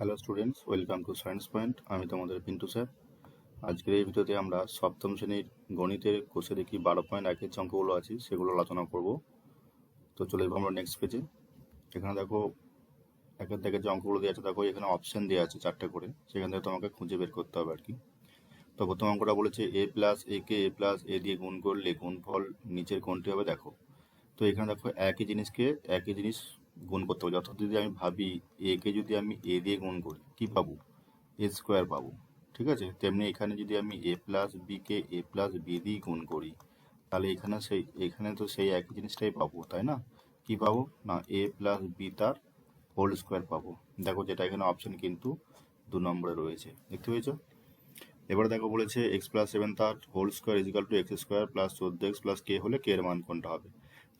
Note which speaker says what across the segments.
Speaker 1: Hello students welcome to science point আমি তোমাদের Pintu sir আজকের এই ভিডিওতে আমরা সপ্তম শ্রেণির গণিতের কোষে দেখি বারো পয়েন্ট একের যে অঙ্কগুলো আছে, সেগুলো আলোচনা করব। তো চলে যাব আমরা নেক্সট পেজে এখানে দেখো একের থেকে যে অঙ্কগুলো দেওয়া আছে, দেখো এখানে অপশান দেওয়া আছে চারটে করে। সেখান থেকে তোমাকে খুঁজে বের করতে হবে আর কি। তো প্রথম অঙ্কটা বলেছে এ plus A K a plus এ দিয়ে গুণ করলে গুণফল নিচের কোনটি হবে, দেখো। তো এখানে দেখো একই জিনিসকে, একই জিনিস গুণ করতে হবে অর্থাৎ যদি আমি ভাবি এ কে যদি আমি এ দিয়ে গুণ করি, কি পাবো? এ স্কোয়ার পাবো। ঠিক আছে? তেমনি এখানে যদি আমি এ প্লাস বি কে এ প্লাস বি দিয়ে গুণ করি, তাহলে এখানে সেই, এখানে তো সেই একই জিনিসটাই পাবো, তাই না? কি পাবো? না এ প্লাস বি তার হোল স্কোয়ার পাবো। দেখো যেটা এখানে অপশন কিন্তু দু নম্বরে রয়েছে। দেখতে পেয়েছ? এবারে দেখো বলেছে এক্স প্লাস সেভেন তার whole square is equal to x square plus চোদ্দ এক্স প্লাস কে হলে কে এর মান কোনটা হবে?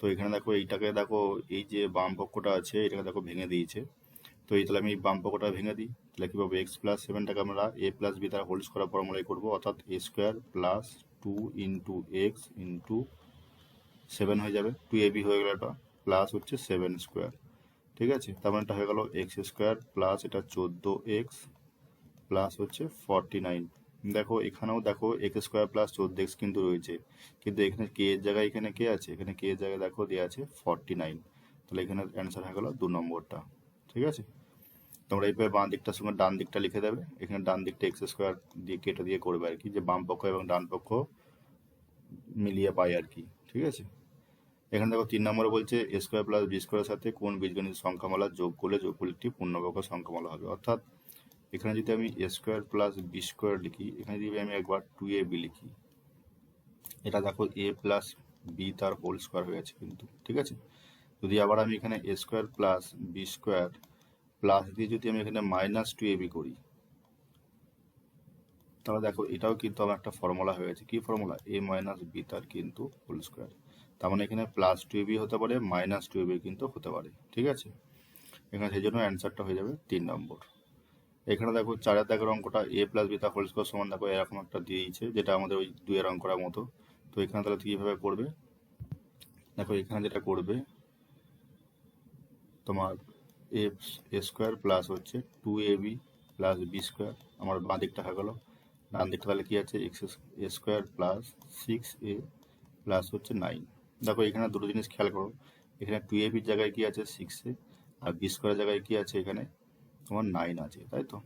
Speaker 1: তো এখানে দেখো এইটাকে দেখো এই যে বাম পক্ষটা আছে, এটাকে দেখো ভেঙে দিয়েছে। তো এই তাহলে আমি বাম পক্ষটা ভেঙে দিই। তাহলে কি পাবো? এক্স প্লাস সেভেনটাকে আমরা এ প্লাস বি তার হোল স্কোয়ার ফর্মুলাই করব, অর্থাৎ a square plus two into x into seven হয়ে যাবে। টু এ বি হয়ে গেল এটা প্লাস হচ্ছে সেভেন স্কোয়ার ঠিক আছে? তার মানে এটা হয়ে গেল এক্স স্কোয়ার প্লাস এটা চোদ্দ এক্স প্লাস হচ্ছে ফর্টি নাইন দেখো, এখানেও দেখো এক্স স্কোয়ার প্লাস চোদ্দ এক্স কিন্তু রয়েছে। কিন্তু এখানে কে এর জায়গায় এখানে কে আছে? এখানে কে এর জায়গায় দেখো দেওয়া আছে ফর্টি নাইন তাহলে এখানে অ্যান্সার হয়ে গেল দু নম্বরটা। ঠিক আছে? তোমরা এইভাবে বাঁ দিকটার সঙ্গে ডান দিকটা লিখে দেবে। এখানে ডান দিকটা এক্স স্কোয়ার দিয়ে কেটে দিয়ে করবে আর কি, যে বাম পক্ষ এবং ডান পক্ষ মিলিয়ে পাই আর কি। ঠিক আছে? এখানে দেখো, তিন নম্বরে বলছে এ স্কোয়ার প্লাস বি স্কোয়ারের সাথে কোন বীজগণিত সংখ্যামালা যোগ করলে যোগফলটি পূর্ণবর্গ সংখ্যামালা হবে। অর্থাৎ এখানে যদি আমি a square plus b square লিখি, এখানে যদি আমি একবার টু এ বি লিখি, এটা দেখো এ প্লাস বি তার হোল স্কোয়ার হয়ে গেছে কিন্তু, ঠিক আছে? যদি আবার আমি এখানে a square plus b square plus দিয়ে যদি আমি এখানে মাইনাস টু এ বি করি, তাহলে দেখো এটাও কিন্তু আমার একটা ফর্মুলা হয়ে গেছে। কি ফর্মুলা এ মাইনাস বি তার কিন্তু হোল স্কোয়ার তার মানে এখানে প্লাস টু এ বি হতে পারে মাইনাস টু এ বি কিন্তু হতে পারে, ঠিক আছে? এখানে সেই জন্য অ্যান্সারটা হয়ে যাবে তিন নম্বর। এখানে দেখো চারের দাগের অঙ্কটা এ প্লাস বি তার হোল স্কোয়ার সমান, দেখো এরকম একটা দিয়েছে, যেটা আমাদের ওই দুইয়ের অঙ্কটার মতো। তো এখানে তাহলে কীভাবে করবে? দেখো এখানে যেটা করবে, তোমার এ স্কোয়ার প্লাস হচ্ছে two a b plus b square আমার বাঁ দিকটা হয়ে গেলো। ডান দিকটা তাহলে কী আছে? X square plus six a plus হচ্ছে নাইন দেখো এখানে দুটো জিনিস খেয়াল করো, এখানে টু এ বির জায়গায় কী আছে? সিক্স এ আর বি স্কোয়ারের জায়গায় কী আছে এখানে? তোমার নাইন আছে, তাই তো?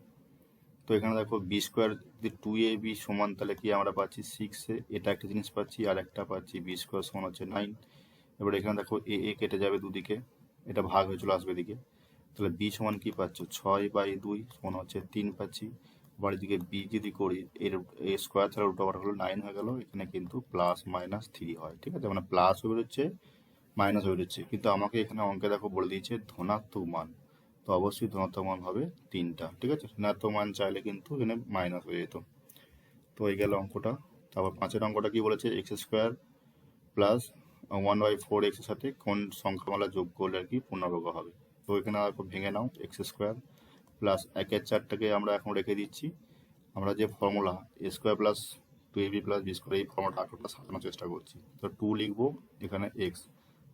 Speaker 1: তো এখানে দেখো বি স্কোয়ার যদি টু এ বি সমান তাহলে কি আমরা পাচ্ছি? সিক্স এটা একটা জিনিস পাচ্ছি, আর একটা পাচ্ছি বি স্কোয়ার সমান হচ্ছে নাইন এবার এখানে দেখো এ এ কেটে যাবে দুদিকে, এটা ভাগ হয়ে চলে আসবে দিকে তাহলে বি সমান কি পাচ্ছ? ছয় বাই দুই সমান হচ্ছে তিন পাচ্ছি। আবার এদিকে বি যদি করি, এর এ স্কোয়ার ছাড়া উল্টো আবার হলো নাইন হয়ে গেল, এখানে কিন্তু প্লাস মাইনাস থ্রি হয়, ঠিক আছে? মানে প্লাস হয়ে বেরোচ্ছে মাইনাস হয়ে বেরোচ্ছে। কিন্তু আমাকে এখানে অঙ্কে দেখো বলে দিয়েছে ধনাত্মক মান। তো অবশ্যই ধনাত্মক মান হবে তিনটা, ঠিক আছে? ঋণাত্মক মান চাইলে কিন্তু এখানে মাইনাস হয়ে যেত। তো এই গেল অঙ্কটা। তারপর পাঁচের অঙ্কটা কি বলেছে? X square plus one by four এক্সের সাথে কোন সংখ্যামালা যোগ করলে আর কি পূর্ণবর্গ হবে? তো এখানে ভেঙে নাও এক্স স্কোয়ার প্লাস একের চারটাকে আমরা এখন রেখে দিচ্ছি। আমরা যে formula a square plus two a b plus b square এই ফর্মুলাটা আরেকটা সাজানোর চেষ্টা করছি। তো টু লিখব, এখানে এক্স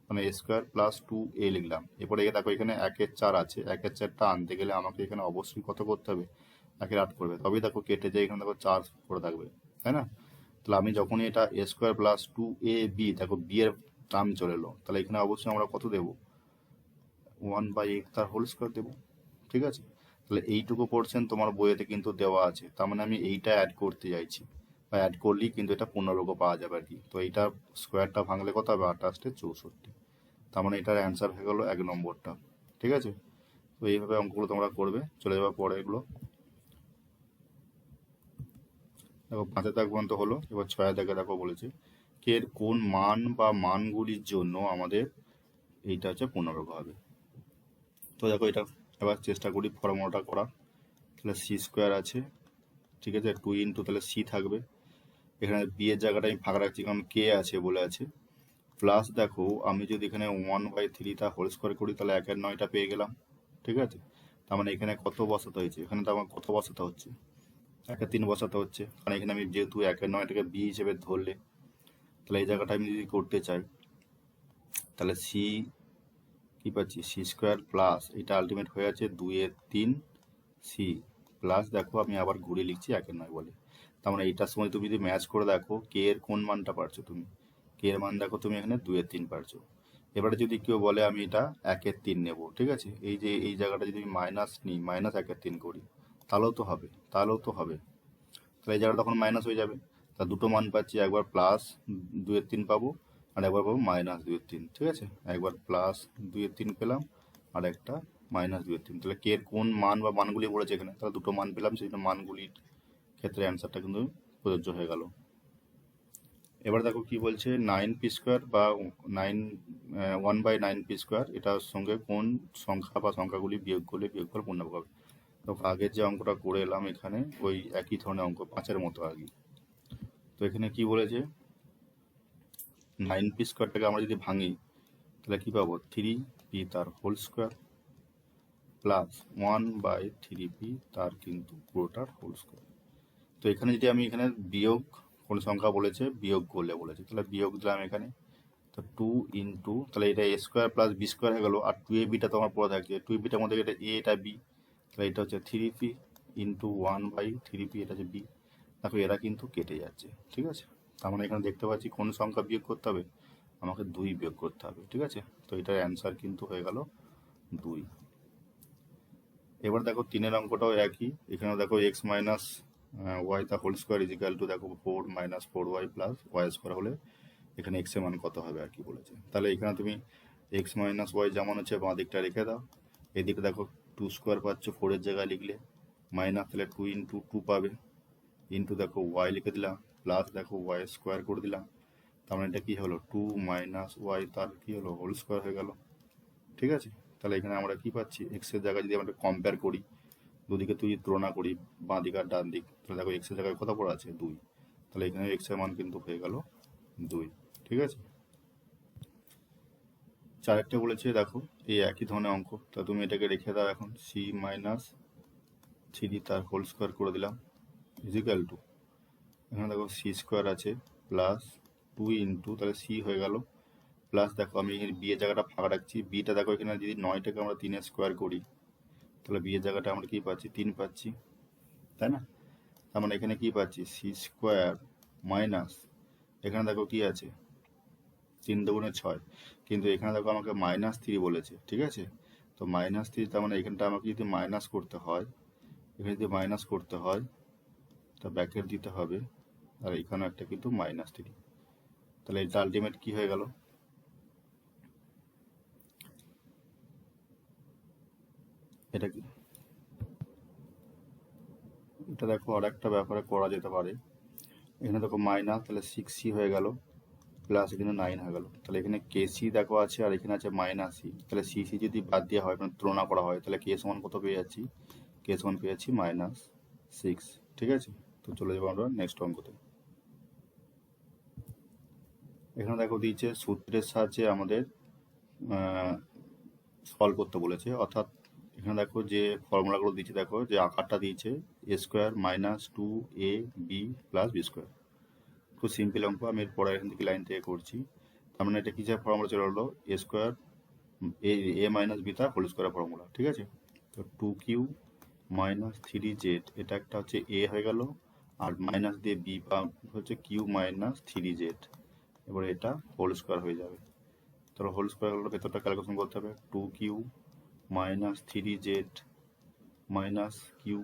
Speaker 1: মানে a square plus two a লিখলাম। এরপরে দেখো এখানে একের চার আছে। একের চারটা আনতে গেলে আমাকে এখানে অবশ্যই কত করতে হবে? একের আট করবে। তবেই দেখো কেটে যায়, এখানে দেখো চার করে থাকবে। তাই না? তাহলে আমি যখনই এটা a square plus two a b দেখো বি এর টার্ম চলে এলো। তাহলে এখানে অবশ্যই আমরা কত দেবো? ওয়ান বাই এক্স তার হোল স্কোয়ার দেবো। ঠিক আছে? তাহলে এইটুকু পোর্শন তোমার বইয়েতে কিন্তু দেওয়া আছে। তার মানে আমি এইটা অ্যাড করতে চাইছি। বা অ্যাড করলেই কিন্তু এটা পূর্ণবর্গ পাওয়া যাবে আর কি। তো এইটা স্কোয়ারটা ভাঙলে কত হবে? আঠাশটে চৌষট্টি। তার মানে এটার অ্যান্সার হয়ে গেলো এক নম্বরটা। ঠিক আছে? তো এইভাবে অঙ্কগুলো তোমরা করবে। চলে যাবার পরে এগুলো। দেখো পাঁচে দাগ পর্যন্ত হলো, এবার ছয় দাগে দেখো বলেছে, কে এর কোন মান বা মানগুলির জন্য আমাদের এইটা হচ্ছে পূর্ণবর্গ হবে তো দেখো, এটা এবার চেষ্টা করি ফর্মুলাটা করা তাহলে সি স্কোয়ার আছে, ঠিক আছে? টু ইন্টু তাহলে সি থাকবে। এখানে বি এর জায়গাটা আমি ফাঁকা রাখছি, কারণ কে আছে বলে আছে। প্লাস দেখো, আমি যদি এখানে ওয়ান বাই থ্রিটা হোল স্কোয়ার করি, তাহলে একের নয়টা পেয়ে গেলাম, ঠিক আছে? তার মানে এখানে কত বসাতে হয়েছে? এখানে তো আমার কত বসাতে হচ্ছে? একে তিন বসাতে হচ্ছে। কারণ এখানে আমি যেহেতু একের নয়টাকে বি হিসেবে ধরলে, তাহলে এই জায়গাটা আমি যদি করতে চাই, তাহলে সি কি পাচ্ছি? সি স্কোয়ার প্লাস এটা আলটিমেট হয়ে আছে দুইয়ের তিন সি প্লাস দেখো, আমি আবার ঘুরে লিখছি একের নয় বলে। তার মানে এইটার সময় তুমি যদি ম্যাচ করে দেখো কে এর কোন মানটা পারছ তুমি? কে এর মান দেখো তুমি এখানে দুইয়ের তিন পারছ। এবারে যদি কেউ বলে আমি এটা একের তিন নেব, ঠিক আছে? এই যে, এই জায়গাটা যদি আমি মাইনাস নিই মাইনাস একের তিন করি, তাহলেও তো হবে, তাহলেও তো হবে। তাহলে এই জায়গাটা তখন মাইনাস হয়ে যাবে। তা দুটো মান পাচ্ছি, একবার প্লাস দুইয়ের তিন পাবো, আর একবার পাবো মাইনাস দুইয়ের তিন, ঠিক আছে? একবার প্লাস দুইয়ের তিন পেলাম, আর একটা মাইনাস দুইয়ের তিন। তাহলে কে কোন মান বা মানগুলি পড়েছে এখানে? তাহলে দুটো মান পেলাম, সেই মানগুলির ক্ষেত্রে অ্যান্সারটা কিন্তু প্রযোজ্য হয়ে গেল। এবার দেখো কি বলছে নাইন পি স্কোয়ার বা nine one by nine p square এটার সঙ্গে কোন সংখ্যা বা সংখ্যাগুলি বিয়োগ করলে বিয়োগ বিয়োগফল পূর্ণ হবে? তো আগের যে অঙ্কটা করে এলাম এখানে, ওই একই ধরনের অঙ্ক, পাঁচের মতো আর কি। তো এখানে কি বলেছে? নাইন পি স্কোয়ারটাকে আমরা যদি ভাঙি, তাহলে কি পাবো? থ্রি পি তার whole square plus one by three p তার কিন্তু পুরোটার হোল স্কোয়ার তো এখানে যদি আমি এখানে বিয়োগ কোন সংখ্যা বলেছে, বিয়োগ করলে বলেছে। তাহলে বিয়োগ দিলাম এখানে। তো টু ইন্টু তাহলে এটা a square plus b square হয়ে গেলো। আর টু এ বিটা তো আমার পড়ে থাকছে টু এ বিটার মধ্যে এটা এ এটা বি তাহলে এটা হচ্ছে three p into one by three p এটা হচ্ছে বি দেখো এরা কিন্তু কেটে যাচ্ছে, ঠিক আছে? তার মানে এখানে দেখতে পাচ্ছি কোন সংখ্যা বিয়োগ করতে হবে? আমাকে দুই বিয়োগ করতে হবে, ঠিক আছে? তো এটার অ্যান্সার কিন্তু হয়ে গেল দুই। এবার দেখো তিনের অঙ্কটাও একই। এখানে দেখো এক্স মাইনাস ওয়াই তা whole square is equal to দেখো four minus four y plus y square হলে এখানে এক্সের মান কত হবে আর কি বলেছে। তাহলে এখানে তুমি এক্স মাইনাস ওয়াই যেমন হচ্ছে বাঁ দিকটা রেখে দাও। এদিকে দেখো টু স্কোয়ার পাচ্ছ ফোরের জায়গায় লিখলে মাইনাস তাহলে টু ইন্টু টু পাবে। ইন্টু দেখো ওয়াই লিখে দিলাম প্লাস দেখো ওয়াই স্কোয়ার করে দিলাম। তার মানে এটা কি হলো? টু মাইনাস ওয়াই তার কি হলো? হোল স্কোয়ার হয়ে গেল। ঠিক আছে? তাহলে এখানে আমরা কি পাচ্ছি? এক্সের জায়গায় যদি আমরা কম্পেয়ার করি দুদিকে তুই তুলনা করি, বাঁ দিক আর ডান দিক। তাহলে দেখো এক্সের জায়গায় কত পড়ে আছে? দুই। তাহলে এখানে এক্সের মান কিন্তু হয়ে গেল দুই। ঠিক আছে? চারেরটা বলেছে, দেখো, এই একই ধরনের অঙ্ক। তা তুমি এটাকে রেখে দাও এখন। সি মাইনাস থ্রি তার হোল স্কোয়ার করে দিলাম। ইজিক্যাল টু এখানে দেখো সি স্কোয়ার আছে প্লাস টু ইন্টু তাহলে সি হয়ে গেল। প্লাস দেখো আমি এখানে বি এর জায়গাটা ফাঁকা রাখছি। বিটা দেখো এখানে যদি নয়টাকে আমরা তিনের স্কোয়ার করি তাহলে বিয়ের জায়গাটা আমরা কি পাচ্ছি? তিন পাচ্ছি। তাই না? তার মানে এখানে কি পাচ্ছি? সি স্কোয়ার মাইনাস এখানে দেখো কি আছে? তিন দুগুণে ছয়। কিন্তু এখানে দেখো আমাকে মাইনাস থ্রি বলেছে, ঠিক আছে? তো মাইনাস থ্রি তার মানে এখানটা আমাকে যদি মাইনাস করতে হয়, এখানে যদি মাইনাস করতে হয়, তা ব্যাকেট দিতে হবে। আর এখানে একটা কিন্তু মাইনাস থ্রি তাহলে এটা আলটিমেট কি হয়ে গেল? এটা কি? এটা দেখো আর একটা ব্যাপারে করা যেতে পারে। এখানে দেখো মাইনাস তাহলে সিক্স সি হয়ে গেল প্লাস এখানে নাইন হয়ে গেল। তাহলে এখানে কে সি দেখো আছে, আর এখানে আছে মাইনাস সি তাহলে সি সি যদি বাদ দেওয়া হয় মানে তুলনা করা হয়, তাহলে কে সমান কত পেয়ে যাচ্ছি? কে সমান পেয়ে যাচ্ছি মাইনাস সিক্স ঠিক আছে? তো চলে যাব আমরা নেক্সট অঙ্কতে। এখানে দেখো দিয়েছে সূত্রের সাহায্যে আমাদের সলভ করতে বলেছে। অর্থাৎ এখানে দেখো যে ফর্মুলাগুলো দিয়েছে, দেখো যে আকারটা দিয়েছে a square minus two a b plus b square খুব সিম্পল অঙ্ক, আমি এর পরে এখান থেকে লাইন থেকে করছি। তার মানে এটা কি যে ফর্মুলা চলে হলো a square a a minus b তার হোল স্কোয়ার ফর্মুলা ঠিক আছে? তো two q minus three z এটা একটা হচ্ছে এ হয়ে গেল, আর মাইনাস দিয়ে বি বা হচ্ছে কিউ মাইনাস থ্রি জেড এবার এটা হোল স্কোয়ার হয়ে যাবে। তাহলে হোল স্কোয়ার হলো ভেতরটা ক্যালকুলেশন করতে হবে two q minus three z minus q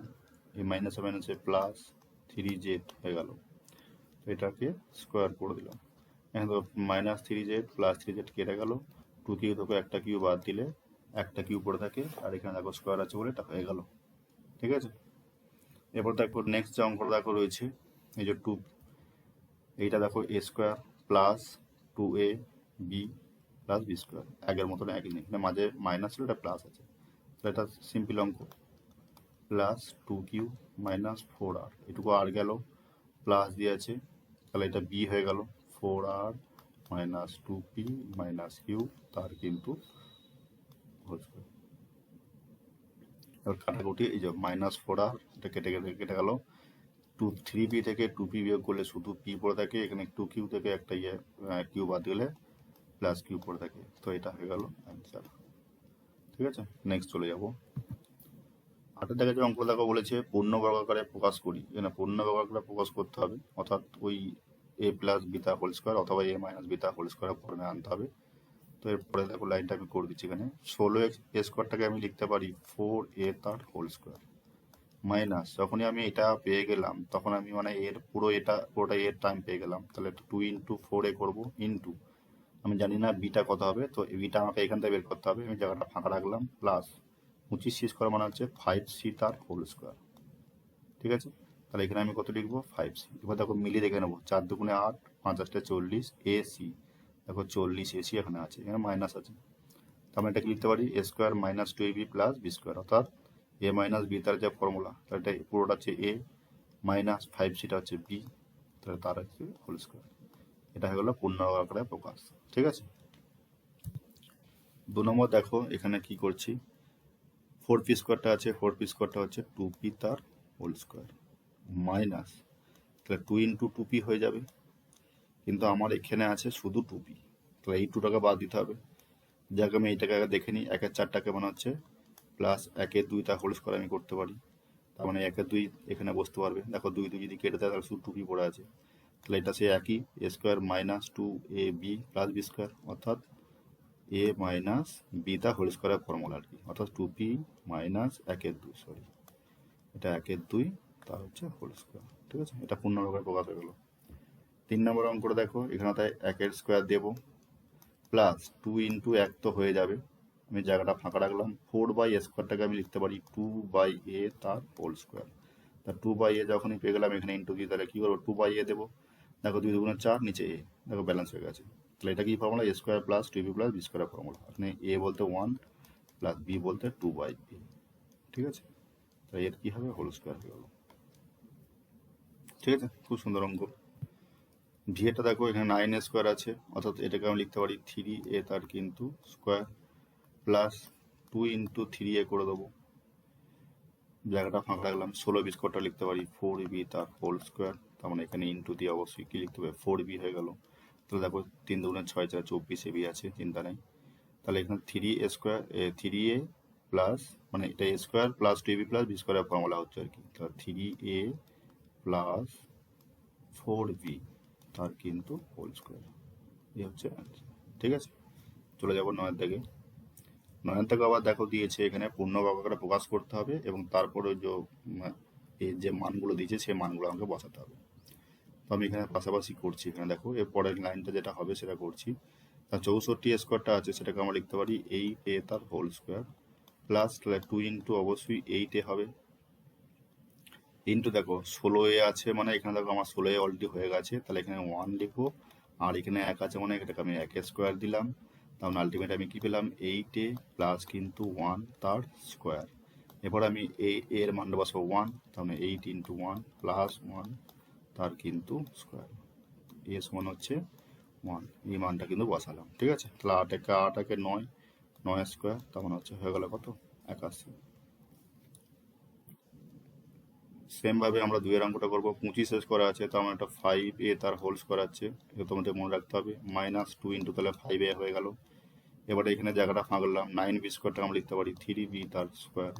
Speaker 1: এই মাইনাসে মাইনাসে প্লাস থ্রি জেড হয়ে গেল। এটাকে স্কোয়ার করে দিলাম। এখানে তো minus three z plus three z কেটে গেল। টু থেকে একটা কিউ বাদ দিলে একটা কিউ পড়ে থাকে। আর এখানে দেখো স্কোয়ার আছে বলে এটা হয়ে গেল। ঠিক আছে? এরপর দেখো নেক্সট যে অঙ্কটা দেখো রয়েছে, এই যে টু এইটা দেখো a square plus two a b plus b square আগের মতন একই নেই। মানে মাঝে মাইনাস ছিল, এটা প্লাস আছে। তো এটা সিম্পল অঙ্ক। Plus two q minus four আর এটুকু আর গেল প্লাস দিয়ে আছে, তাহলে এটা বি হয়ে গেল। ফোর আর minus two p minus q তার কিন্তু এবার কাটাকুটি, এই যে মাইনাস ফোর আর এটা কেটে কেটে কেটে গেল। টু থ্রি পি থেকে টু পি বিয়োগ করলে শুধু পি পড়ে থাকে, এখানে টু কিউ থেকে একটা ইয়ে কিউ বাদ দিলে প্লাস কিউ পড়ে থাকে। তো এটা হয়ে গেল অ্যান্সার ঠিক আছে? নেক্সট চলে যাব। আটের দাগে যে অঙ্ক দেখো বলেছে, পূর্ণ বর্গাকারে প্রকাশ করি। এখানে পূর্ণ বর্গাকারে প্রকাশ করতে হবে, অর্থাৎ ওই এ প্লাস বিতা হোল স্কোয়ার অথবা এ মাইনাস বিতা হোল স্কোয়ার ফর্মে আনতে হবে। তো এরপরে দেখো লাইনটা আমি করে দিচ্ছি এখানে। ষোলো এক্স এ স্কোয়ারটাকে আমি লিখতে পারি ফোর এ তার হোল স্কোয়ার মাইনাস যখনই আমি এটা পেয়ে গেলাম, তখন আমি মানে এর পুরো এটা, পুরোটা এর টাইম পেয়ে গেলাম। তাহলে টু ইন্টু ফোর এ করব ইন্টু আমি জানি না বিটা কত হবে, তো বিটা আমাকে এখান থেকে বের করতে হবে। আমি জায়গাটা ফাঁকা রাখলাম প্লাস পঁচিশ সি স্কোয়ার মানে হচ্ছে ফাইভ সি তার হোল স্কোয়ার ঠিক আছে? তাহলে এখানে আমি কত লিখব? ফাইভ সি এবার দেখো মিলিয়ে দেখে নেব, চার দুগুণে আট, পাঁচ আটটা চল্লিশ এ সি দেখো চল্লিশ এসি এখানে আছে, এখানে মাইনাস আছে। তো আমরা এটাকে লিখতে পারি? A square minus two a b plus b square অর্থাৎ এ মাইনাস বি তার যে ফর্মুলা তাহলে এটা পুরোটা হচ্ছে এ মাইনাস ফাইভ সিটা হচ্ছে বি তাহলে তার হচ্ছে হোল স্কোয়ার এটা হয়ে গেলো পূর্ণ আকারে প্রকাশ। ঠিক আছে? দু নম্বর দেখো, এখানে কি করছি? ফোর পি স্কোয়ারটা আছে ফোর পি স্কোয়ারটা হচ্ছে টু পি তার হোল স্কোয়ার মাইনাস তাহলে টু ইন্টু টু পি হয়ে যাবে। কিন্তু আমার এখানে আছে শুধু টু পি তাহলে এই টু টাকা বাদ দিতে হবে। যাকে, আমি এইটাকে আগে দেখে নিই, একের চার টাকা মনে হচ্ছে প্লাস একের দুই তার হোল স্কোয়ার আমি করতে পারি। তার মানে একের দুই এখানে বসতে পারবে। দেখো, দুই দুই যদি কেটে দেয়, তাহলে শুধু টু পি পড়ে আছে। তাহলে এটা সে একই a square minus two a b plus b square অর্থাৎ এ মাইনাস বি দা হোল স্কোয়ারের ফর্মুলা আর কি, অর্থাৎ টু পি মাইনাস একের দুই সরি এটা একের দুই তার হচ্ছে হোল স্কোয়ার ঠিক আছে? এটা পূর্ণভাবে প্রকাশ হয়ে গেল। তিন নম্বর অঙ্কটা দেখো, এখানে তাই একের স্কোয়ার দেবো প্লাস টু ইন্টু এক তো হয়ে যাবে। আমি জায়গাটা ফাঁকা রাখলাম ফোর বাই এ স্কোয়ারটাকে আমি লিখতে পারি টু বাই এ তার হোল স্কোয়ার তা টু বাই এ যখনই পেয়ে গেলাম এখানে ইন্টু দিয়ে তাহলে কী করব? টু বাই এ দেবো। দেখো দুই দুগুণে চার নিচে এ দেখো ব্যালেন্স হয়ে গেছে। তাহলে এটা কি formula a square plus two b plus b square formula এখানে এ বলতে ওয়ান প্লাস বি বলতে টু বাই এ ঠিক আছে? তাই এর কি হবে? হোল স্কোয়ার হয়ে গেল। ঠিক আছে? খুব সুন্দর অঙ্ক। ভিএটা দেখো, এখানে নাইন এ স্কোয়ার আছে। অর্থাৎ এটাকে আমি লিখতে পারি থ্রি এ তার কিন্তু square plus two into three a করে দেবো। জায়গাটা ফাঁকা রাখলাম। ষোলো বি স্কোয়ারটা লিখতে পারি ফোর বি তার হোল স্কোয়ার তার মানে এখানে ইন্টু দিয়ে অবশ্যই কি লিখতে হবে ফোর বি হয়ে গেল। তাহলে দেখো তিন দুগুণে ছয় চার চব্বিশ এ বি আছে, চিন্তা নেই। তাহলে এখানে three a square three a plus মানে এটা a square plus two b plus b স্কোয়ারের ফর্মুলা হচ্ছে আর কি। তাহলে three a plus four b তার কিন্তু হোল স্কোয়ার এই হচ্ছে। ঠিক আছে? চলে যাব নয়ের দিকে নয়ের থেকে আবার দেখো দিয়েছে এখানে পূর্ণ বাক্যটা প্রকাশ করতে হবে এবং তারপরে যে যে মানগুলো দিয়েছে, সেই মানগুলো আমাকে বসাতে হবে। তো আমি এখানে পাশাপাশি করছি। এখানে দেখো, এর পরের লাইনটা যেটা হবে সেটা করছি। তা চৌষট্টি স্কোয়ারটা আছে, সেটাকে আমরা লিখতে পারি এইট এ তার whole square plus two into অবশ্যই এইট এ হবে। ইন্টু দেখো, ষোলো এ আছে মানে এখানে দেখো আমার ষোলো এ অলরেডি হয়ে গেছে, তাহলে এখানে ওয়ান লিখব। আর এখানে এক আছে মানে এটাকে আমি এক স্কোয়ার দিলাম। তাহলে আলটিমেট আমি কি পেলাম? এইট এ প্লাস কিন্তু ওয়ান তার স্কোয়ার এরপর আমি এই এর বসাবো ওয়ান তাহলে eight into one plus one তার কিন্তু স্কোয়ার এ সমান হচ্ছে ওয়ান এই মানটা কিন্তু বসালাম, ঠিক আছে? তাহলে আট একে আট একে নয় নয় স্কোয়ার তার মানে হচ্ছে হয়ে গেল কত? একাশি। সেম ভাবে আমরা দুইয়ের অঙ্কটা করব। পঁচিশ স্কোয়ার আছে, তার মানে একটা ফাইভ এ তার হোল স্কোয়ার আছে। এটা তোমাদের মনে রাখতে হবে। মাইনাস টু ইন্টু তাহলে ফাইভ এ হয়ে গেল। এবারে এখানে জায়গাটা ফাঁকলাম নাইন বি স্কোয়ারটা আমরা লিখতে পারি থ্রি বি তার স্কোয়ার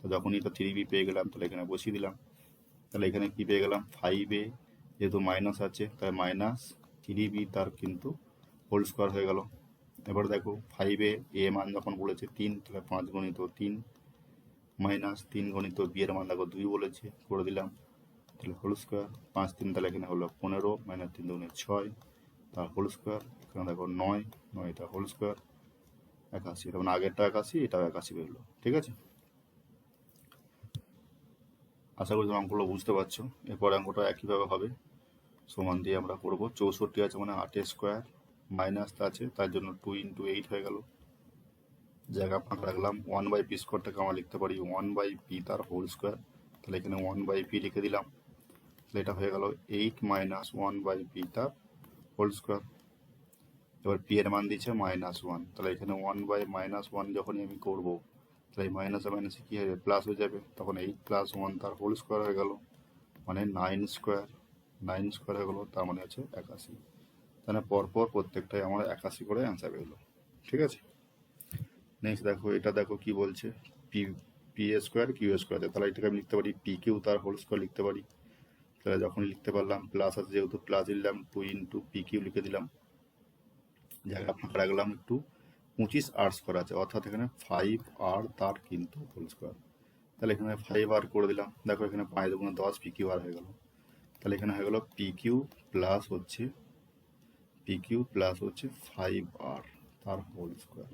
Speaker 1: তো যখনই এটা থ্রি বি পেয়ে গেলাম, তাহলে এখানে বসিয়ে দিলাম। তাহলে এখানে কি পেয়ে গেলাম? ফাইভ এ যেহেতু মাইনাস আছে, তাই মাইনাস থ্রি বি তার কিন্তু হোল স্কোয়ার হয়ে গেল। এবার দেখো ফাইভ এ এ মান যখন বলেছে তিন, তাহলে পাঁচ গণিত তিন মাইনাস তিন গণিত বি এর মান দেখো দুই বলেছে, করে দিলাম। তাহলে হোল স্কোয়ার পাঁচ তিন তাহলে এখানে হলো পনেরো মাইনাস তিন দুগুণে ছয়, তার হোল স্কোয়ার এখানে দেখো নয় নয়টা হোল স্কোয়ার একাশি, এটা মানে আগেরটা একাশি, এটাও একাশি বেরোলো, ঠিক আছে? আশা করি তোমরা অঙ্কগুলো বুঝতে পারছ। এরপর অঙ্কটা একইভাবে হবে। সমান দিয়ে আমরা করব। চৌষট্টি আছে মানে আটের স্কোয়ার। মাইনাস আছে, তার জন্য টু ইন্টু এইট হয়ে গেল। জায়গা ফাঁকা রাখলাম। ওয়ান বাই পি স্কোয়ারটাকে আমরা লিখতে পারি। ওয়ান বাই পি তার হোল স্কোয়ার তাহলে এখানে ওয়ান বাই পি লিখে দিলাম। তাহলে এটা হয়ে গেল eight minus one by p তার হোল স্কোয়ার এবার পি এর মান দিচ্ছে মাইনাস ওয়ান তাহলে এখানে ওয়ান বাই মাইনাস ওয়ান যখনই আমি করব তাহলে মাইনাসে মাইনাসে কী হয়ে যাবে? প্লাস হয়ে যাবে। তখন এইট প্লাস ওয়ান তার হোল স্কোয়ার হয়ে গেল। মানে নাইন স্কোয়ার নাইন স্কোয়ার হয়ে গেলো, তার মানে হচ্ছে একাশি। তাহলে পরপর প্রত্যেকটাই আমার একাশি করে অ্যান্সার বেরোলো ঠিক আছে? নেক্সট দেখো, এটা দেখো কি বলছে? P p a square q square তাহলে এটাকে আমি লিখতে পারি পি কিউ তার হোল স্কোয়ার লিখতে পারি। তাহলে যখন লিখতে পারলাম প্লাস আছে যেহেতু প্লাস দিলাম টু ইন্টু পি কিউ লিখে দিলাম। জায়গা ফাঁকা রাখলাম একটু পঁচিশ আর স্কোয়ার আছে, অর্থাৎ এখানে ফাইভ আর তার কিন্তু হোল স্কোয়ার তাহলে এখানে ফাইভ আর করে দিলাম। দেখো এখানে পাঁচ দুগুণ দশ পি কিউ আর হয়ে গেল। তাহলে এখানে হয়ে গেল পি কিউ প্লাস হচ্ছে পি কিউ প্লাস হচ্ছে ফাইভ আর তার হোল স্কোয়ার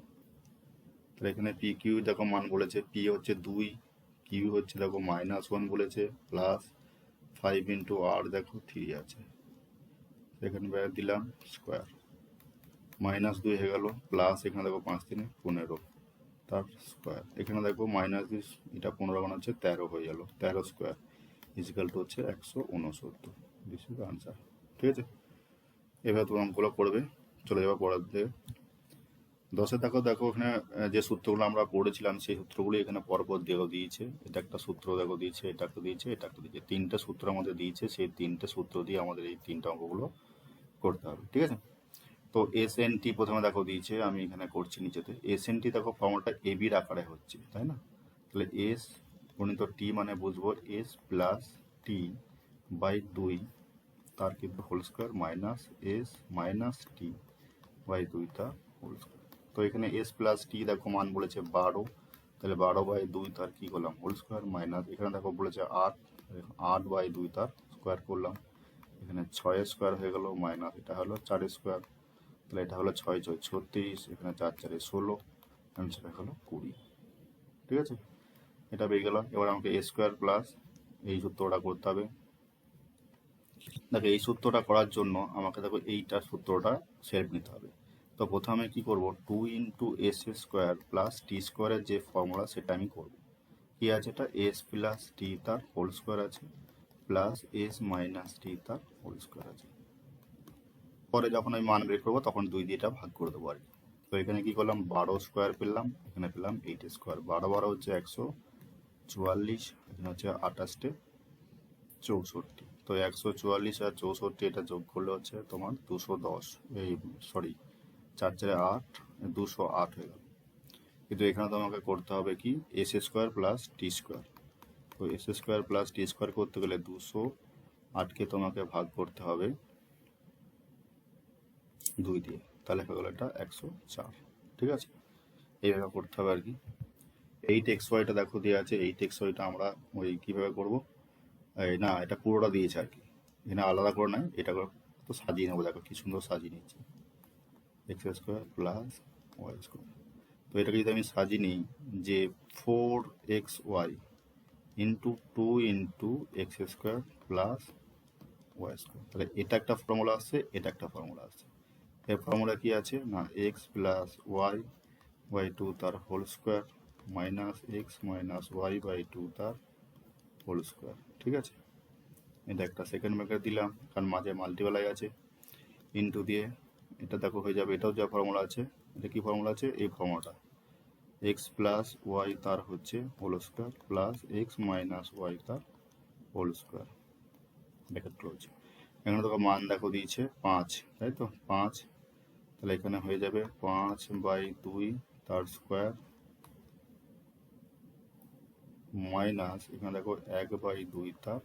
Speaker 1: তাহলে এখানে পি কিউ দেখো মান বলেছে পি হচ্ছে দুই কিউ হচ্ছে দেখো মাইনাস ওয়ান বলেছে প্লাস ফাইভ ইন্টু আর দেখো থ্রি আছে। এখানে দিলাম স্কোয়ার মাইনাস দুই হয়ে গেল প্লাস এখানে দেখো পাঁচ তিনে পনেরো, তার স্কোয়ার এখানে দেখো মাইনাস দুই, এটা পনেরো মানে হচ্ছে তেরো হয়ে গেল, তেরো স্কোয়ার ইজিক্যাল টু হচ্ছে একশো উনসত্তর। দিস ইজ আনসার ঠিক আছে? এবার তুমি অঙ্কগুলো করবে চলে যাবে পড়ার দিকে দশে দেখো দেখো এখানে যে সূত্রগুলো আমরা পড়েছিলাম, সেই সূত্রগুলো এখানে পরপর দেখো দিয়েছে। এটা একটা সূত্র দেখো দিয়েছে, এটা একটা দিয়েছে, এটা একটা দিয়েছে। তিনটে সূত্র আমাদের দিয়েছে, সেই তিনটে সূত্র দিয়ে আমাদের এই তিনটে অঙ্কগুলো করতে হবে, ঠিক আছে? তো এস এন টি প্রথমে দেখো দিয়েছে, আমি এখানে করছি নিচেতে। এস এন টি দেখো ফর্মুলাটা এ বির আকারে হচ্ছে, তাই না? তাহলে এস গণিত টি মানে বুঝব এস প্লাস টি বাই দুই, তার কিন্তু whole square minus s minus t by দুই তার হোল স্কোয়ার তো এখানে এস প্লাস টি দেখো মান বলেছে বারো, তাহলে বারো বাই দুই তার কি করলাম? হোল স্কোয়ার মাইনাস এখানে দেখো বলেছে আট আট বাই দুই তার স্কোয়ার করলাম। এখানে ছয় স্কোয়ার হয়ে গেল মাইনাস এটা হলো চার স্কোয়ার তাহলে এটা হলো ছয় ছয় ছত্রিশ, এখানে চার চারে ষোলো অ্যান্সার হলো কুড়ি। ঠিক আছে? এটা পেয়ে গেলাম। এবার আমাকে এ স্কোয়ার প্লাস এই সূত্রটা করতে হবে। দেখো, এই সূত্রটা করার জন্য আমাকে দেখো, এইটা সূত্রটা সেট নিতে হবে। তো প্রথমে কি করব? Two into s square plus t স্কোয়ারের যে ফর্মুলা সেটা আমি করব। কি আছে? এটা এস প্লাস টি তার হোল স্কোয়ার আছে প্লাস এস মাইনাস টি তার হোল স্কোয়ার আছে। পরে যখন আমি মান বের করব, তখন দুই দিয়ে এটা ভাগ করে দেবো আর কি। তো এখানে কি করলাম? বারো স্কোয়ার পেলাম, এখানে পেলাম এইট স্কোয়ার বারো বারো হচ্ছে একশো চুয়াল্লিশ, এখানে হচ্ছে আঠাশটে চৌষট্টি। তো একশো চুয়াল্লিশ আর চৌষট্টি এটা যোগ করলে হচ্ছে তোমার দুশো দশ। এই সরি চার চারে আট, দুশো আট হয়ে গেল। কিন্তু এখানে তোমাকে করতে হবে কি? S square plus t square তো s square plus t square করতে গেলে দুশো আটকে তোমাকে ভাগ করতে হবে। দুই দিয়ে। তাহলে হয়ে গেল এটা একশো চার। ঠিক আছে? এইভাবে করতে হবে আর কি। এইট এক্স ওয়াইটা দেখো, দিয়ে আছে। এইট এক্স ওয়াইটা আমরা ওই কীভাবে করব? না, এটা পুরোটা দিয়েছে আর কি। এখানে আলাদা করে নয়, এটা তো সাজিয়ে নেব। দেখো কি সুন্দর সাজিয়ে নিচ্ছি। X square plus y square তো এটাকে যদি আমি সাজিয়ে নিই, যে four x y into two into x square plus y square তাহলে এটা একটা ফর্মুলা আসছে, এটা একটা ফর্মুলা আসছে। এর ফর্মুলা কি আছে? না x plus y by two তার whole square minus x minus y by two তার হোল স্কোয়ার ঠিক আছে? এটা একটা সেকেন্ড ব্র্যাকেট দিলাম, কারণ মাঝে মাল্টিপ্লাই আছে। ইনটু দিয়ে এটা দেখো হয়ে যাবে, এটাও যা ফর্মুলা আছে, এটা কি ফর্মুলা আছে? এই ফর্মুলাটা এক্স প্লাস ওয়াই তার হচ্ছে whole square plus x minus y তার হোল স্কোয়ার ব্র্যাকেট ক্লোজ এখানে দেখো মান দেখো দিয়েছে পাঁচ, তাই তো? পাঁচ তাহলে এখানে হয়ে যাবে পাঁচ বাই দুই তার স্কোয়ার মাইনাস, এখানে দেখো এক বাই দুই তার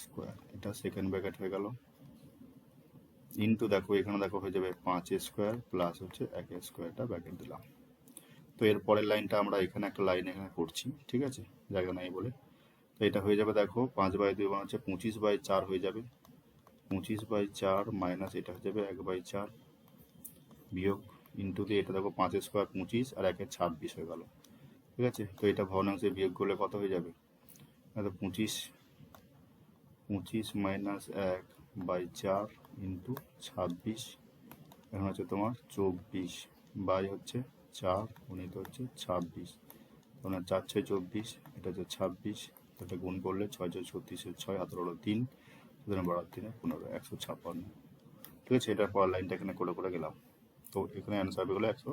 Speaker 1: স্কোয়ার। এটা সেকেন্ড ব্র্যাকেট হয়ে গেল। ইন্টু দেখো, এখানে দেখো হয়ে যাবে পাঁচ স্কোয়ার প্লাস হচ্ছে এক স্কোয়ারটা ব্র্যাকেট দিলাম। তো এর পরের লাইনটা আমরা এখানে একটা লাইন এখানে করছি, ঠিক আছে? জায়গা নাই বলে। তো এটা হয়ে যাবে দেখো পাঁচ বাই দুই মানে হচ্ছে পঁচিশ বাই চার হয়ে যাবে। পঁচিশ বাই চার মাইনাস এটা হয়ে যাবে এক বাই চার। বিয়োগ ইন্টু দিয়ে এটা দেখো পাঁচ স্কোয়ার পঁচিশ আর একের ছাব্বিশ হয়ে গেল। ঠিক আছে? তো এটা ভগ্নাংশে বিয়োগ করলে কত হয়ে যাবে? তো পঁচিশ পঁচিশ মাইনাস এক বাই চার ইন্টু ছাব্বিশ, এখন হচ্ছে তোমার চব্বিশ। বাই হচ্ছে চার, গুণিত হচ্ছে ছাব্বিশ। তোমার চার ছয় চব্বিশ, এটা হচ্ছে ছাব্বিশ, এটা গুণ করলে ছয় ছয় ছত্রিশের ছয় হাতের হলো তিন, সুতরাং বারো তিনে পনেরো, একশো ছাপ্পান্ন। ঠিক আছে? এটার পর লাইনটা এখানে করে করে গেলাম। তো এখানে অ্যান্সার হবে গেলো একশো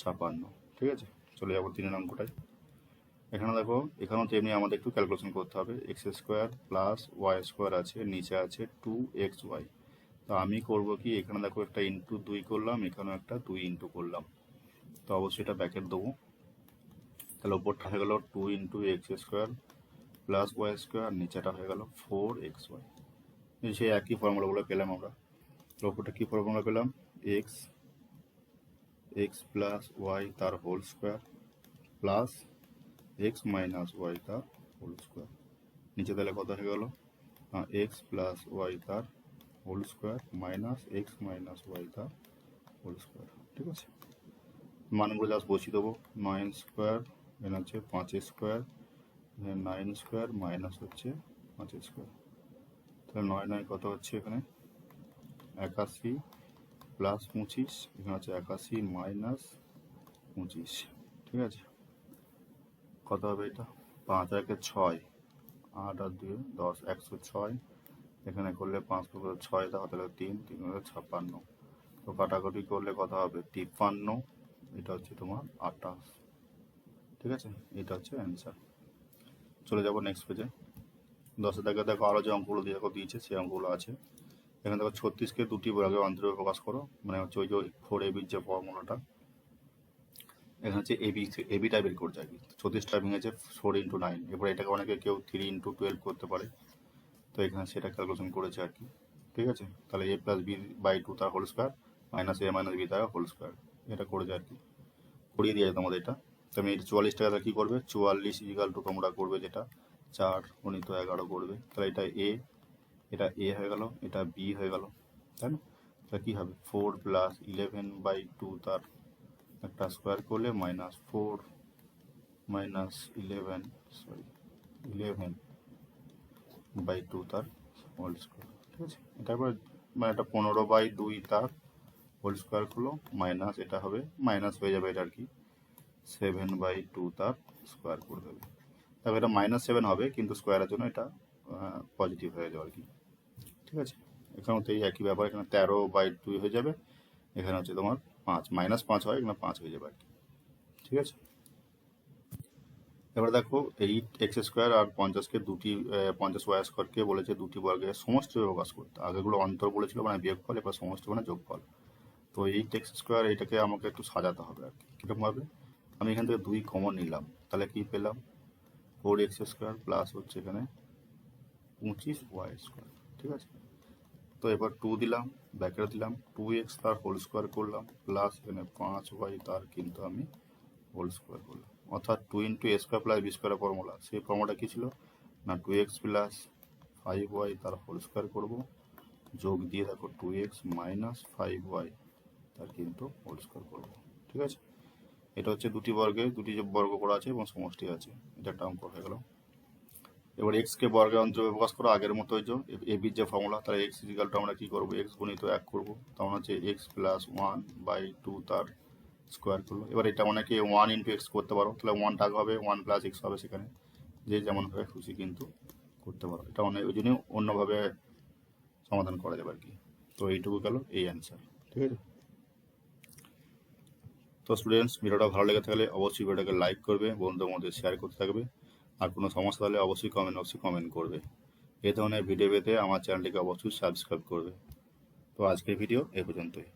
Speaker 1: ছাপান্ন। ঠিক আছে? চলে যাব তিনের অঙ্কটায়। এখানে দেখো, এখানেও তেমনি আমাদের একটু ক্যালকুলেশন করতে হবে। X square plus y square আছে, নিচে আছে টু এক্স ওয়াই তো আমি করব কি, এখানে দেখো একটা ইন্টু দুই করলাম, এখানেও একটা দুই ইন্টু করলাম। তো অবশ্যই এটা ব্যাকেট দেবো। তাহলে ওপরটা হয়ে গেল two into x square plus y square নিচেটা হয়ে গেল ফোর এক্স ওয়াই সেই একই ফর্মুলাগুলো পেলাম আমরা। ওপরটা কী ফর্মুলা পেলাম? এক্স এক্স প্লাস ওয়াই তার whole square plus x minus y তার হোল স্কোয়ার নিচে তাহলে কত হয়ে গেল? এক্স প্লাস ওয়াই তার whole square minus x minus y তার হোল স্কোয়ার ঠিক আছে? মানগুলো জাস্ট বসিয়ে দেবো। নয় স্কোয়ার এখানে হচ্ছে পাঁচ স্কোয়ার নাইন স্কোয়ার মাইনাস হচ্ছে পাঁচ স্কোয়ার তাহলে নয় নয় কত হচ্ছে এখানে? একাশি। প্লাস পঁচিশ, এখানে হচ্ছে একাশি মাইনাস পঁচিশ, ঠিক আছে? কত হবে এটা? পাঁচ, একে ছয়, আট আর দুই, দশ, একশো ছয়। এখানে করলে পাঁচ পনেরো ছয়, তাহলে তিন তিন হলে ছাপ্পান্ন। তো কাটাকাটি করলে কত হবে? তিপ্পান্ন। এটা হচ্ছে তোমার আটাশ ঠিক আছে? এটা হচ্ছে অ্যান্সার চলে যাব নেক্সট পেজে দশে থেকে দেখো আরও যে অঙ্কগুলো দিয়ে দিয়েছে, সেই অঙ্কগুলো আছে। এখানে দেখো ছত্রিশকে দুটি বর্গে অন্তরে প্রকাশ করো। মানে হচ্ছে ওই যে ফোর এবির যে ফর্মুলাটা এখানে হচ্ছে এবি এবি টাইপের করছে আর কি ছত্রিশ টাইপিং আছে ফোর ইন্টু নাইন এবার এটাকে অনেকে কেউ থ্রি ইন্টু টুয়েলভ করতে পারে। তো এখানে সেটা ক্যালকুলেশন করেছে আর কি। ঠিক আছে? তাহলে a plus b by two তার whole square minus a minus b তার হোল স্কোয়ার এটা করেছে আর কি। করিয়ে দিয়েছে তোমাদের এটা। তুমি এই চুয়াল্লিশ টাকাটা কী করবে? চুয়াল্লিশ ইকাল টু তোমরা করবে যেটা, চার গণিত এগারো করবে। তাহলে এটা এ এটা এ হয়ে গেল, এটা বি হয়ে গেল, তাই না? তাহলে কী হবে? Four plus eleven by two তার একটা স্কোয়ার করলে minus four minus eleven sorry eleven by two তার হোল স্কোয়ার ঠিক আছে? এটা একবার মানে এটা পনেরো বাই দুই তার হোল স্কোয়ার করল মাইনাস এটা হবে মাইনাস হয়ে যাবে এটা আর কি সেভেন বাই টু তার স্কোয়ার করে দেবে। তবে এটা মাইনাস সেভেন হবে, কিন্তু স্কোয়ারের জন্য এটা পজিটিভ হয়ে যাবে আর কি। ঠিক আছে? এখানেও তো এই একই ব্যাপার, এখানে তেরো বাই দুই হয়ে যাবে। এখানে হচ্ছে তোমার পাঁচ মাইনাস পাঁচ হয়, এখানে পাঁচ হয়ে যাবে আর কি। ঠিক আছে? এবার দেখো এইট এক্স স্কোয়ার আর পঞ্চাশকে দুটি পঞ্চাশ ওয়াই স্কোয়ারকে বলেছে দুটি বর্গের সমস্ত প্রকাশ করতে। আগেগুলো অন্তর বলেছিল মানে বিয়োগফল, এবার সমস্ত মানে যোগফল। তো এইট এক্স স্কোয়ার এইটাকে আমাকে একটু সাজাতে হবে আর কি কীরকমভাবে আমি এখান থেকে দুই কমন নিলাম, তাহলে কি পেলাম? ফোর এক্স স্কোয়ার প্লাস হচ্ছে এখানে পঁচিশ ওয়াই স্কোয়ার ঠিক আছে? তো এবার টু দিলাম ব্যাকেট দিলাম টু এক্স তার হোল স্কোয়ার করলাম প্লাস এখানে পাঁচ ওয়াই তার কিন্তু আমি হোল স্কোয়ার করলাম। অর্থাৎ two into a square plus b square formula সেই ফর্মুলাটা কী ছিল? না two x plus five y তার হোল স্কোয়ার করব, যোগ দিয়ে দেখো two x minus five y তার কিন্তু হোল স্কোয়ার করব। ঠিক আছে? এটা হচ্ছে দুটি বর্গে দুটি যে বর্গ করা আছে এবং সমষ্টি আছে, এটা একটা অঙ্ক হয়ে গেল। এবার এক্স কে বর্গের অন্তরে প্রকাশ করো, আগের মতো যে এ বির যে ফর্মুলা তাহলে এক্স ইজিক্যালটা আমরা কি করব? এক্স গুণিত এক করব। তখন হচ্ছে x plus one by two তার স্কোয়ার করল এবার এটা অনেকে ওয়ান ইন্টু এক্স করতে পারো। তাহলে ওয়ান টাকা হবে ওয়ান প্লাস এক্স হবে সেখানে। যে যেমনভাবে খুশি কিন্তু করতে পারো। এটা অনেক ওই জন্য অন্যভাবে সমাধান করা যাবে আর কি। তো এইটুকু গেল এই অ্যান্সার ঠিক আছে? তো স্টুডেন্টস ভিডিওটা ভালো লেগে থাকলে অবশ্যই ভিডিওটাকে লাইক করবে, বন্ধুদের মধ্যে শেয়ার করতে থাকবে। আর কোনো সমস্যা হলে অবশ্যই কমেন্ট বক্সে কমেন্ট করবে। এ ধরনের ভিডিও পেতে আমার চ্যানেলটিকে অবশ্যই সাবস্ক্রাইব করবে। তো আজকের ভিডিও এ পর্যন্তই।